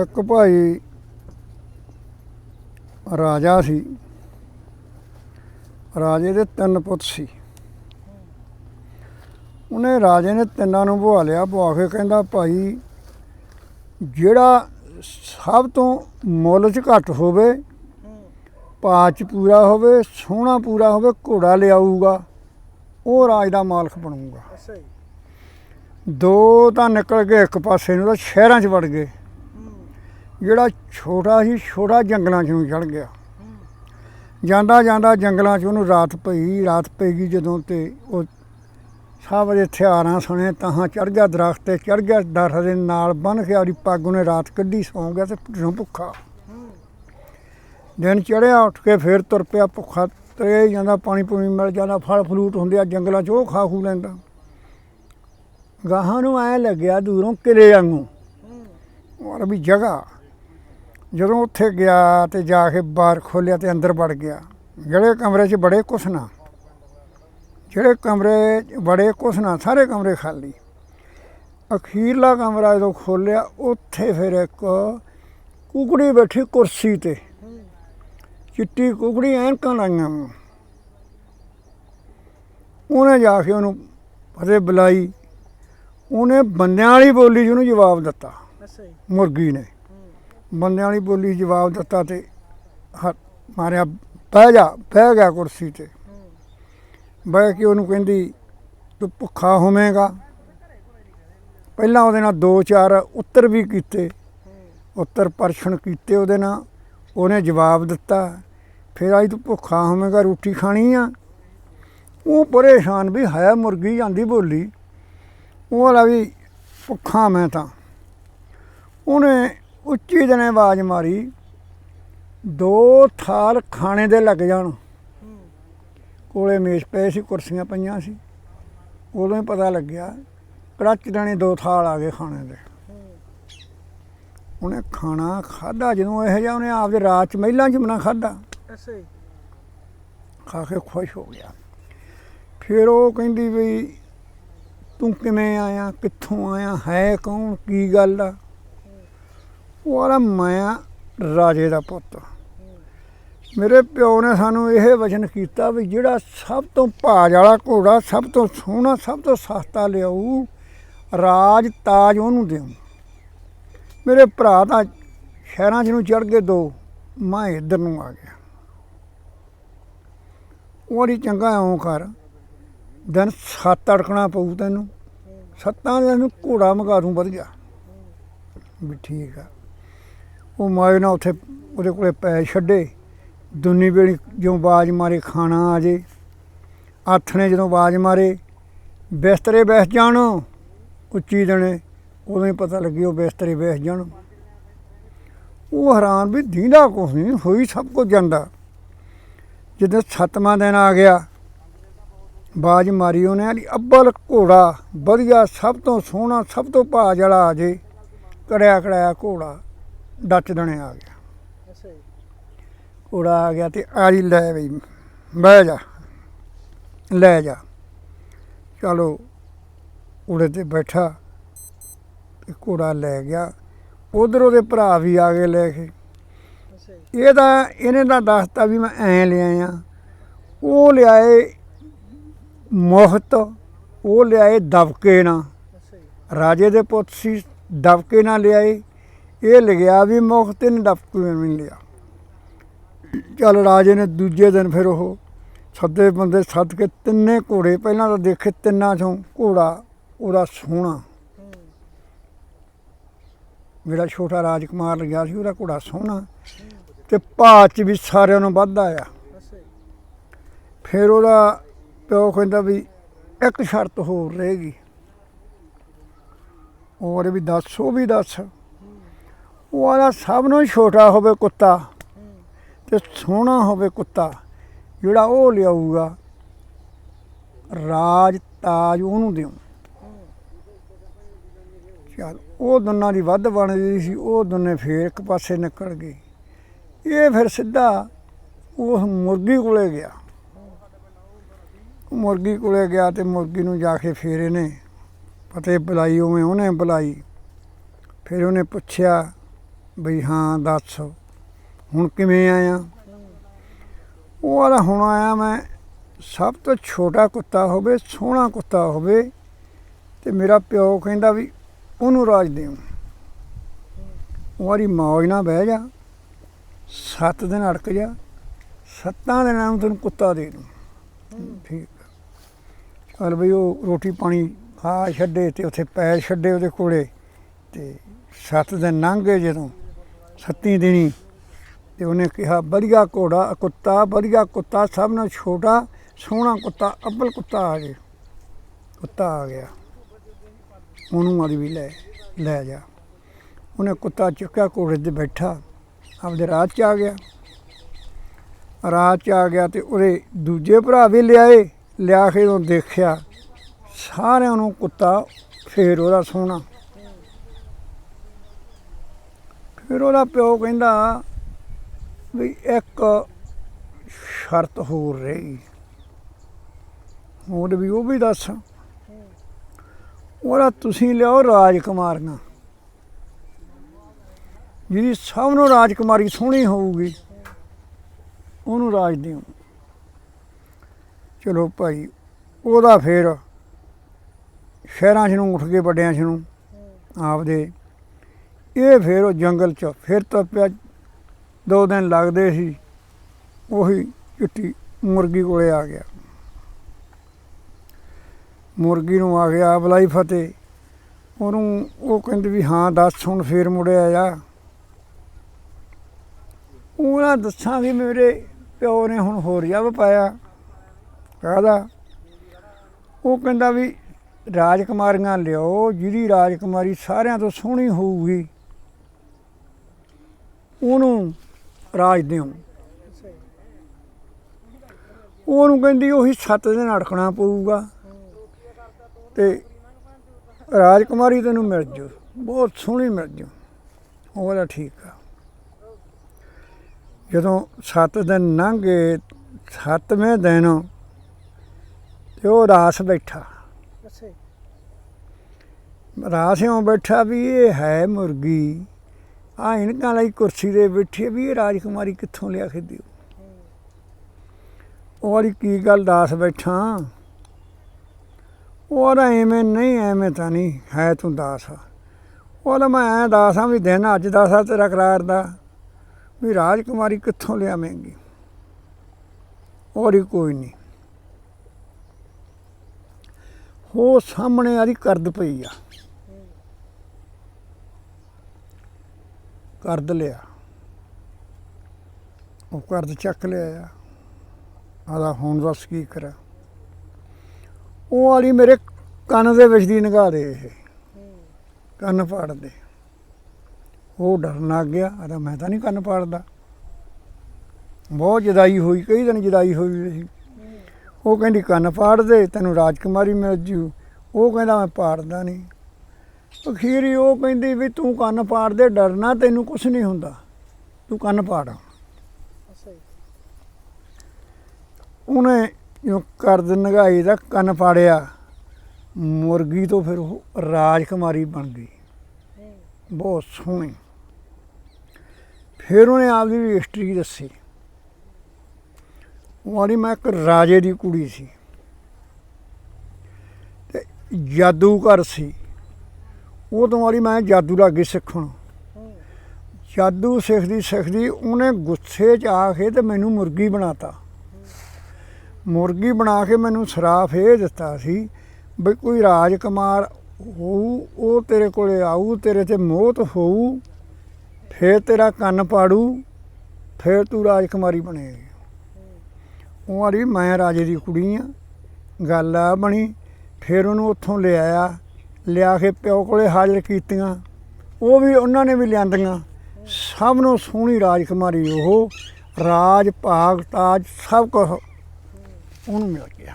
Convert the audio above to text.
ਇੱਕ ਭਾਈ ਰਾਜਾ ਸੀ। ਰਾਜੇ ਦੇ ਤਿੰਨ ਪੁੱਤ ਸੀ। ਉਹਨੇ ਰਾਜੇ ਨੇ ਤਿੰਨਾਂ ਨੂੰ ਬੁਆ ਲਿਆ। ਬੁਆ ਕੇ ਕਹਿੰਦਾ ਭਾਈ ਜਿਹੜਾ ਸਭ ਤੋਂ ਮੁੱਲ 'ਚ ਘੱਟ ਹੋਵੇ ਪਾਚ ਪੂਰਾ ਹੋਵੇ ਸੋਹਣਾ ਪੂਰਾ ਹੋਵੇ ਘੋੜਾ ਲਿਆਊਗਾ ਉਹ ਰਾਜ ਦਾ ਮਾਲਕ ਬਣੂਗਾ। ਦੋ ਤਾਂ ਨਿਕਲ ਗਏ ਇੱਕ ਪਾਸੇ ਨੂੰ ਤਾਂ ਸ਼ਹਿਰਾਂ 'ਚ ਵੜ ਗਏ। ਜਿਹੜਾ ਛੋਟਾ ਸੀ, ਛੋਟਾ ਜੰਗਲਾਂ 'ਚ ਨੂੰ ਚੜ ਗਿਆ। ਜਾਂਦਾ ਜਾਂਦਾ ਜੰਗਲਾਂ 'ਚ ਉਹਨੂੰ ਰਾਤ ਪਈ, ਰਾਤ ਪੈਗੀ ਜਦੋਂ ਤੇ ਉਹ ਸਭ ਦੇ ਹਥਿਆਰਾਂ ਸੁਣੇ ਤਾਂ ਚੜ ਗਿਆ ਦਰਖਤ ਤੇ ਚੜ ਗਿਆ ਦਰਖਤ ਦੇ ਨਾਲ ਬੰਨ ਕੇ ਆਰੀ ਪੱਗ ਉਹਨੇ ਰਾਤ ਕੱਢੀ, ਸੌਂ ਗਿਆ ਤੇ ਢਿੱਡੋਂ ਭੁੱਖਾ। ਦਿਨ ਚੜਿਆ ਉੱਠ ਕੇ ਫੇਰ ਤੁਰ ਪਿਆ ਭੁੱਖਾ ਤੇ ਜਾਂਦਾ ਪਾਣੀ ਪੂਣੀ ਮਿਲ ਜਾਂਦਾ, ਫਲ ਫਲੂਟ ਹੁੰਦੇ ਆ ਜੰਗਲਾਂ 'ਚ, ਉਹ ਖਾ ਖੂ ਲੈਂਦਾ। ਗਾਹਾਂ ਨੂੰ ਐ ਲੱਗਿਆ ਦੂਰੋਂ ਕਿਲੇ ਵਾਂਗੂ। ਔਰ ਵੀ ਜਗ੍ਹਾ। ਜਦੋਂ ਉੱਥੇ ਗਿਆ ਤੇ ਜਾ ਕੇ ਬਾਹਰ ਖੋਲਿਆ ਤੇ ਅੰਦਰ ਵੜ ਗਿਆ ਜਿਹੜੇ ਕਮਰੇ 'ਚ ਬੜੇ ਕੁਛ ਨਾ ਜਿਹੜੇ ਕਮਰੇ ਬੜੇ ਕੁਛ ਨਾ ਸਾਰੇ ਕਮਰੇ ਖਾਲੀ। ਅਖੀਰਲਾ ਕਮਰਾ ਜਦੋਂ ਖੋਲਿਆ ਉੱਥੇ ਫਿਰ ਇੱਕ ਕੁਕੜੀ ਬੈਠੀ ਕੁਰਸੀ ਤੇ। ਚਿੱਟੀ ਕੁਕੜੀ ਐਨਕਾਂ ਲਾਈਆਂ। ਉਹਨੇ ਜਾ ਕੇ ਉਹਨੂੰ ਫਤਿਹ ਬੁਲਾਈ। ਉਹਨੇ ਬੰਦਿਆਂ ਵਾਲੀ ਬੋਲੀ 'ਚ ਉਹਨੂੰ ਜਵਾਬ ਦਿੱਤਾ। ਮੁਰਗੀ ਨੇ। ਬੰਦਿਆਂ ਵਾਲੀ ਬੋਲੀ ਜਵਾਬ ਦਿੱਤਾ ਤੇ ਹ- ਮਾਰਿਆ, ਬਹਿ ਜਾ, ਬਹਿ ਗਿਆ ਕੁਰਸੀ ਤੇ। ਬਹਿ ਕੇ ਉਹਨੂੰ ਕਹਿੰਦੀ, ਤੂੰ ਭੁੱਖਾ ਹੋਵੇਂਗਾ? ਪਹਿਲਾਂ ਉਹਦੇ ਨਾਲ ਦੋ ਚਾਰ ਉੱਤਰ ਵੀ ਕੀਤੇ। ਉੱਤਰ ਪਰਛਣ ਕੀਤੇ ਉਹਦੇ ਨਾਲ। ਉਹਨੇ ਜਵਾਬ ਦਿੱਤਾ, ਫਿਰ ਆਈ ਤੂੰ ਭੁੱਖਾ ਹੋਵੇਂਗਾ, ਰੋਟੀ ਖਾਣੀ ਆ? ਉਹ ਪਰੇਸ਼ਾਨ ਵੀ ਹੈ, ਮੁਰਗੀ ਜਾਂਦੀ ਬੋਲੀ। ਉਹ ਵਾਲਾ ਵੀ ਭੁੱਖਾ ਮੈਂ ਤਾਂ। ਉਹਨੇ ਉੱਚੀ ਜਣੇ ਆਵਾਜ਼ ਮਾਰੀ ਦੋ ਥਾਲ ਖਾਣੇ ਦੇ ਲੱਗ ਜਾਣ। ਕੋਲੇ ਮੇਜ਼ ਪਏ ਸੀ ਕੁਰਸੀਆਂ ਪਈਆਂ ਸੀ। ਉਦੋਂ ਹੀ ਪਤਾ ਲੱਗਿਆ ਕੜਾਚ ਦੇਣੇ ਦੋ ਥਾਲ ਆ ਗਏ ਖਾਣੇ ਦੇ। ਉਹਨੇ ਖਾਣਾ ਖਾਦਾ ਜਦੋਂ ਇਹ ਜਿਹਾ ਉਹਨੇ ਆਪਦੇ ਰਾਤ ਚ ਮਹਿਲਾਂ ਚ ਮਨਾ ਖਾਦਾ ਖਾ ਕੇ ਖੁਸ਼ ਹੋ ਗਿਆ। ਫਿਰ ਉਹ ਕਹਿੰਦੀ ਵੀ ਤੂੰ ਕਿਵੇਂ ਆਇਆ? ਕਿੱਥੋਂ ਆਇਆ? ਹੈ ਕੌਣ? ਕੀ ਗੱਲ ਆ? ਉਹ ਆਲਾ ਮੈਂ ਰਾਜੇ ਦਾ ਪੁੱਤ। ਮੇਰੇ ਪਿਓ ਨੇ ਸਾਨੂੰ ਇਹ ਵਚਨ ਕੀਤਾ ਵੀ ਜਿਹੜਾ ਸਭ ਤੋਂ ਭਾਜ ਵਾਲਾ ਘੋੜਾ, ਸਭ ਤੋਂ ਸੋਹਣਾ, ਸਭ ਤੋਂ ਸਸਤਾ ਲਿਆਊ, ਰਾਜ ਤਾਜ ਉਹਨੂੰ ਦਿਉ ਮੇਰੇ ਭਰਾ ਤਾਂ ਸ਼ਹਿਰਾਂ 'ਚ ਨੂੰ ਚੜ ਕੇ ਦੋ, ਮੈਂ ਇੱਧਰ ਨੂੰ ਆ ਗਿਆ। ਉਹਦੀ ਚੰਗਾ ਇਉਂ ਕਰ, ਦਿਨ ਸੱਤ ਅੜਕਣਾ ਪਊ ਤੈਨੂੰ, ਸੱਤਾਂ ਦਿਨ ਨੂੰ ਘੋੜਾ ਮਗਾ ਦੂੰ ਵਧੀਆ। ਵੀ ਠੀਕ ਆ। ਉਹ ਮਾਏ ਨਾ ਉੱਥੇ ਉਹਦੇ ਕੋਲੇ ਪੈ ਛੱਡੇ ਦੁਨੀ ਵੇੜੀ ਜਿਉਂ ਬਾਜ ਮਾਰੇ, ਖਾਣਾ ਆ ਜੇ। ਹੱਥ ਨੇ ਜਦੋਂ ਬਾਜ ਮਾਰੇ ਬਿਸਤਰੇ ਬੈਠ ਜਾਣ। ਉੱਚੀ ਦਣੇ ਉਦੋਂ ਹੀ ਪਤਾ ਲੱਗੀ ਉਹ ਬਿਸਤਰੇ ਬੈਠ ਜਾਣ। ਉਹ ਹੈਰਾਨ ਵੀ ਦੀਂਦਾ ਕੁਛ ਨਹੀਂ, ਹੋਈ ਸਭ ਕੁਝ ਜਾਂਦਾ। ਜਦੋਂ ਸੱਤਵਾਂ ਦਿਨ ਆ ਗਿਆ ਬਾਜ ਮਾਰੀ ਉਹਨੇ ਆਲੀ ਅੱਬਲ ਘੋੜਾ, ਵਧੀਆ, ਸਭ ਤੋਂ ਸੋਹਣਾ, ਸਭ ਤੋਂ ਭਾਜ ਵਾਲਾ ਆ ਜੇ ਕੜਿਆ ਕੜਾਇਆ ਘੋੜਾ। ਡੱਚ ਦਣੇ ਆ ਗਿਆ ਅੱਛਾ ਜੀ। ਆ ਗਿਆ ਤੇ ਆਲੀ ਲੈ ਬਈ ਬਹਿ ਜਾ ਲੈ ਜਾ। ਚਲੋ ਉਹਦੇ ਤੇ ਬੈਠਾ ਤੇ ਘੋੜਾ ਲੈ ਗਿਆ। ਉਧਰ ਉਹਦੇ ਭਰਾ ਵੀ ਆ ਗਏ ਲੈ ਕੇ। ਜੀ। ਇਹ ਤਾਂ ਇਹਨੇ ਤਾਂ ਦੱਸਤਾ ਵੀ ਮੈਂ ਐਂ ਲਿਆਇਆ ਉਹ ਲਿਆਏ ਮੁਹਤ ਉਹ ਲਿਆਏ ਦਬਕੇ ਨਾਲ। ਜੀ। ਰਾਜੇ ਦੇ ਪੁੱਤ ਸੀ ਦਬਕੇ ਨਾਲ ਲਿਆਏ। ਇਹ ਲਿਖਿਆ ਵੀ ਮੁਖਤ ਨੇ ਦਬਕੇ ਨਹੀਂ ਲਿਆ। ਚੱਲ ਰਾਜੇ ਨੇ ਦੂਜੇ ਦਿਨ ਫਿਰ ਉਹ ਸੱਦੇ ਬੰਦੇ ਸੱਦ ਕੇ ਤਿੰਨੇ ਘੋੜੇ, ਪਹਿਲਾਂ ਤਾਂ ਦੇਖੇ ਤਿੰਨਾਂ ਚੋਂ ਘੋੜਾ, ਉਹਦਾ ਸੋਹਣਾ। ਮੇਰਾ ਛੋਟਾ ਰਾਜਕੁਮਾਰ ਲੱਗਿਆ ਸੀ, ਉਹਦਾ ਘੋੜਾ ਸੋਹਣਾ। ਤੇ ਭਾਅ ਚ ਵੀ ਸਾਰਿਆਂ ਨੂੰ ਵੱਧ ਆਇਆ। ਫਿਰ ਉਹਦਾ ਪਿਓ ਕਹਿੰਦਾ ਵੀ ਇੱਕ ਸ਼ਰਤ ਹੋਰ ਰਹੇਗੀ ਹੋਰ ਵੀ ਦੱਸ, ਉਹ ਵੀ ਦੱਸ। ਉਹ ਵਾਲਾ ਸਭ ਨੂੰ ਛੋਟਾ ਹੋਵੇ ਕੁੱਤਾ ਤੇ ਸੋਹਣਾ ਹੋਵੇ ਕੁੱਤਾ, ਜਿਹੜਾ ਉਹ ਲਿਆਊਗਾ ਰਾਜ ਤਾਜ ਉਹਨੂੰ ਦਿਉ ਚਲ, ਉਹ ਦੋਨਾਂ ਦੀ ਵੱਧ ਬਣਦੀ ਸੀ, ਉਹ ਦੋਨੇ ਫੇਰ ਇੱਕ ਪਾਸੇ ਨਿਕਲ ਗਏ। ਇਹ ਫਿਰ ਸਿੱਧਾ ਉਸ ਮੁਰਗੀ ਕੋਲੇ ਗਿਆ। ਮੁਰਗੀ ਕੋਲੇ ਗਿਆ ਤੇ ਮੁਰਗੀ ਨੂੰ ਜਾ ਕੇ ਫੇਰ ਇਹਨੇ ਪਤੇ ਬੁਲਾਈ, ਉਵੇਂ ਉਹਨੇ ਬੁਲਾਈ। ਫਿਰ ਉਹਨੇ ਪੁੱਛਿਆ ਬਈ ਹਾਂ, ਦੱਸ। ਹੁਣ ਕਿਵੇਂ ਆਇਆ? ਉਹ ਆਦਾ ਹੁਣ ਆਇਆ ਮੈਂ, ਸਭ ਤੋਂ ਛੋਟਾ ਕੁੱਤਾ ਹੋਵੇ, ਸੋਹਣਾ ਕੁੱਤਾ ਹੋਵੇ, ਤੇ ਮੇਰਾ ਪਿਓ ਕਹਿੰਦਾ ਵੀ ਉਹਨੂੰ ਰਾਜ ਦਿਓ ਉਹ ਵਾਰੀ ਮੌਜ ਨਾਲ ਬਹਿ ਜਾ, ਸੱਤ ਦਿਨ ਅੜਕ ਜਾ, ਸੱਤਾਂ ਦਿਨਾਂ ਨੂੰ ਤੈਨੂੰ ਕੁੱਤਾ ਦੇ ਦੂੰ। ਠੀਕ ਆ। ਚੱਲ ਬਈ ਉਹ ਰੋਟੀ ਪਾਣੀ ਖਾ ਛੱਡੇ ਤੇ ਉੱਥੇ ਪੈਰ ਛੱਡੇ ਉਹਦੇ ਕੋਲੇ, ਤੇ ਸੱਤ ਦਿਨ ਲੰਘ ਗਏ ਜਦੋਂ। ਸੱਤੀ ਦਿਨੀ ਤੇ ਉਹਨੇ ਕਿਹਾ ਵਧੀਆ ਘੋੜਾ, ਕੁੱਤਾ ਵਧੀਆ ਕੁੱਤਾ, ਸਭ ਨਾਲੋਂ ਛੋਟਾ, ਸੋਹਣਾ ਕੁੱਤਾ, ਅੱਬਲ ਕੁੱਤਾ ਆ ਗਿਆ। ਕੁੱਤਾ ਆ ਗਿਆ। ਉਹਨੂੰ ਆਦੀ ਵੀ ਲੈ ਲੈ ਜਾ। ਉਹਨੇ ਕੁੱਤਾ ਚੁੱਕਿਆ, ਘੋੜੇ ਤੇ ਬੈਠਾ। ਆਪਦੇ ਰਾਤ 'ਚ ਆ ਗਿਆ। ਰਾਤ 'ਚ ਆ ਗਿਆ ਤੇ ਉਹਦੇ ਦੂਜੇ ਭਰਾ ਵੀ ਲਿਆਏ। ਲਿਆ ਕੇ ਉਹ ਦੇਖਿਆ। ਸਾਰਿਆਂ ਨੂੰ ਕੁੱਤਾ ਫੇਰ ਉਹਦਾ ਸੋਹਣਾ। ਫਿਰ ਉਹਦਾ ਪਿਓ ਕਹਿੰਦਾ ਵੀ ਇੱਕ ਸ਼ਰਤ ਹੋਰ ਰਹੀ। ਹੋਰ ਵੀ ਉਹ ਵੀ ਦੱਸ, ਉਹਦਾ ਤੁਸੀਂ ਲਿਆਓ ਰਾਜਕੁਮਾਰੀਆਂ। ਜਿਹਦੀ ਸਭ ਨੂੰ ਰਾਜਕੁਮਾਰੀ ਸੋਹਣੀ ਹੋਊਗੀ, ਉਹਨੂੰ ਰਾਜ ਦਿਓ। ਚਲੋ ਭਾਈ, ਉਹਦਾ ਫਿਰ ਸ਼ਹਿਰਾਂ 'ਚ ਨੂੰ, ਉੱਠ ਕੇ ਵੱਡਿਆਂ 'ਚ ਨੂੰ, ਆਪਦੇ ਇਹ ਫਿਰ ਉਹ ਜੰਗਲ 'ਚ ਫਿਰ ਤਾਂ ਪਿਆ, ਦੋ ਦਿਨ ਲੱਗਦੇ ਸੀ, ਉਹੀ ਚਿੱਟੀ ਮੁਰਗੀ ਕੋਲੇ ਆ ਗਿਆ। ਮੁਰਗੀ ਨੂੰ ਆ ਗਿਆ ਬਲਾਈ ਫਤਿਹ। ਉਹਨੂੰ ਉਹ ਕਹਿੰਦੇ ਵੀ ਹਾਂ ਦੱਸ, ਹੁਣ ਫੇਰ ਮੁੜਿਆ ਆ। ਉਹਨਾਂ ਦੱਸਾਂ ਵੀ ਮੇਰੇ ਪਿਓ ਨੇ ਹੁਣ ਹੋਰ ਜਬ ਪਾਇਆ। ਕਾਹਦਾ? ਉਹ ਕਹਿੰਦਾ ਵੀ ਰਾਜਕੁਮਾਰੀਆਂ ਲਿਓ ਜਿਹਦੀ ਰਾਜਕੁਮਾਰੀ ਸਾਰਿਆਂ ਤੋਂ ਸੋਹਣੀ ਹੋਊਗੀ। ਉਹਨੂੰ ਰਾਜ ਦਿਓ। ਉਹਨੂੰ ਕਹਿੰਦੀ ਉਹੀ ਸੱਤ ਦਿਨ ਅੜਕਣਾ ਪਊਗਾ ਤੇ ਰਾਜਕੁਮਾਰੀ ਤੈਨੂੰ ਮਿਲ ਜੂ ਬਹੁਤ ਸੋਹਣੀ ਮਿਲ ਜੂ। ਉਹਦਾ ਠੀਕ ਆ। ਜਦੋਂ ਸੱਤ ਦਿਨ ਲੰਘੇ ਸੱਤਵੇਂ ਦਿਨ ਤੇ ਉਹ ਰਾਸ ਬੈਠਾ। ਰਾਸਿਓਂ ਬੈਠਾ ਵੀ ਇਹ ਹੈ ਮੁਰਗੀ। ਆ ਇਨਕਾਂ ਲਈ ਕੁਰਸੀ ਦੇ ਬੈਠੀ ਵੀ ਇਹ ਰਾਜਕੁਮਾਰੀ ਕਿੱਥੋਂ ਲਿਆ ਕੇ ਦਿਓ? ਉਹ ਵਾਲੀ ਕੀ ਗੱਲ ਦਾਸ ਬੈਠਾ? ਉਹਦਾ ਐਵੇਂ ਨਹੀਂ, ਐਵੇਂ ਤਾਂ ਨਹੀਂ, ਹੈ ਤੂੰ ਦਾਸ ਉਹਦਾ ਮੈਂ ਐਂ ਦਾਸ ਹਾਂ ਵੀ ਦਿਨ ਅੱਜ ਦਾ ਸਾ ਤੇਰਾ ਕਰਾਰ ਦਾ, ਵੀ ਰਾਜਕੁਮਾਰੀ ਕਿੱਥੋਂ ਲਿਆਵੇਂਗੀ? ਉਹਦੀ ਕੋਈ ਨਹੀਂ। ਉਹ ਸਾਹਮਣੇ ਆਦੀ ਕਰਦ ਪਈ ਆ। ਕਰਦ ਲਿਆ। ਉਹ ਕਰਦ ਚੱਕ ਲਿਆ ਆਦਾ ਹੁਣ ਦੱਸ ਕੀ ਕਰਾਂ। ਉਹ ਵਾਲੀ ਮੇਰੇ ਕੰਨ ਦੇ ਵਿੱਚ ਦੀ ਨਿਗਾਹ ਦੇ ਇਹ। ਕੰਨ ਪਾੜਦੇ। ਉਹ ਡਰਨ ਲੱਗ ਗਿਆ। ਆਦਾ ਮੈਂ ਤਾਂ ਨਹੀਂ ਕੰਨ ਪਾੜਦਾ। ਬਹੁਤ ਜਦਾਈ ਹੋਈ। ਕਈ ਦਿਨ ਜਦਾਈ ਹੋਈ ਸੀ ਉਹ ਕਹਿੰਦੀ, ਕੰਨ ਪਾੜ ਦੇ, ਤੈਨੂੰ ਰਾਜਕੁਮਾਰੀ ਮਿਲ ਜੂ। ਉਹ ਕਹਿੰਦਾ, ਮੈਂ ਪਾੜਦਾ ਨਹੀਂ। ਅਖੀਰੀ ਉਹ ਕਹਿੰਦੀ ਵੀ ਤੂੰ ਕੰਨ ਪਾੜ ਦੇ, ਡਰਨਾ ਤੈਨੂੰ ਕੁਝ ਨਹੀਂ ਹੁੰਦਾ। ਤੂੰ ਕੰਨ ਪਾੜ। ਉਹਨੇ ਜੋ ਕਰਦ ਨਗਾਈ ਦਾ ਕੰਨ ਪਾੜਿਆ, ਮੁਰਗੀ ਤੋਂ ਫਿਰ ਉਹ ਰਾਜਕੁਮਾਰੀ ਬਣ ਗਈ। ਬਹੁਤ ਸੋਹਣੀ। ਫਿਰ ਉਹਨੇ ਆਪਦੀ ਵੀ ਹਿਸਟਰੀ ਦੱਸੀ। ਉਹ ਵਾਲੀ ਮੈਂ ਇੱਕ ਰਾਜੇ ਦੀ ਕੁੜੀ ਸੀ। ਤੇ ਜਾਦੂਗਰ ਸੀ। ਉਹ ਤੋਂ ਵਾਲੀ ਮੈਂ ਜਾਦੂ ਲੱਗੀ ਸਿੱਖਣ ਹੂੰ। ਜਾਦੂ ਸਿੱਖਦੀ ਸਿੱਖਦੀ ਉਹਨੇ ਗੁੱਸੇ 'ਚ ਆ ਕੇ ਤੇ ਮੈਨੂੰ ਮੁਰਗੀ ਬਣਾਤਾ। ਮੁਰਗੀ ਬਣਾ ਕੇ ਮੈਨੂੰ ਸਰਾਫ ਇਹ ਦਿੱਤਾ ਸੀ ਵੀ ਕੋਈ ਰਾਜਕੁਮਾਰ ਹੋਊ ਉਹ ਤੇਰੇ ਕੋਲੇ ਆਊ ਤੇਰੇ ਤੇ ਮੋਹਤ ਹੋਊ ਫੇਰ ਤੇਰਾ ਕੰਨ ਪਾੜੂ ਫੇਰ ਤੂੰ ਰਾਜਕੁਮਾਰੀ ਬਣੇਗੀ। ਉਹ ਆਲੀ ਮੈਂ ਰਾਜੇ ਦੀ ਕੁੜੀ ਆ ਗੱਲ ਆ ਬਣੀ ਫਿਰ ਉਹਨੂੰ ਉੱਥੋਂ ਲਿਆਇਆ ਲਿਆ ਕੇ ਪਿਓ ਕੋਲੇ ਹਾਜ਼ਰ ਕੀਤੀਆਂ। ਉਹ ਵੀ ਉਹਨਾਂ ਨੇ ਵੀ ਲਿਆਂਦੀਆਂ। ਸਭ ਨੂੰ ਸੋਹਣੀ ਰਾਜਕੁਮਾਰੀ ਉਹ ਰਾਜ, ਭਾਗ, ਤਾਜ ਸਭ ਕੁਝ ਉਹਨੂੰ ਮਿਲ ਗਿਆ।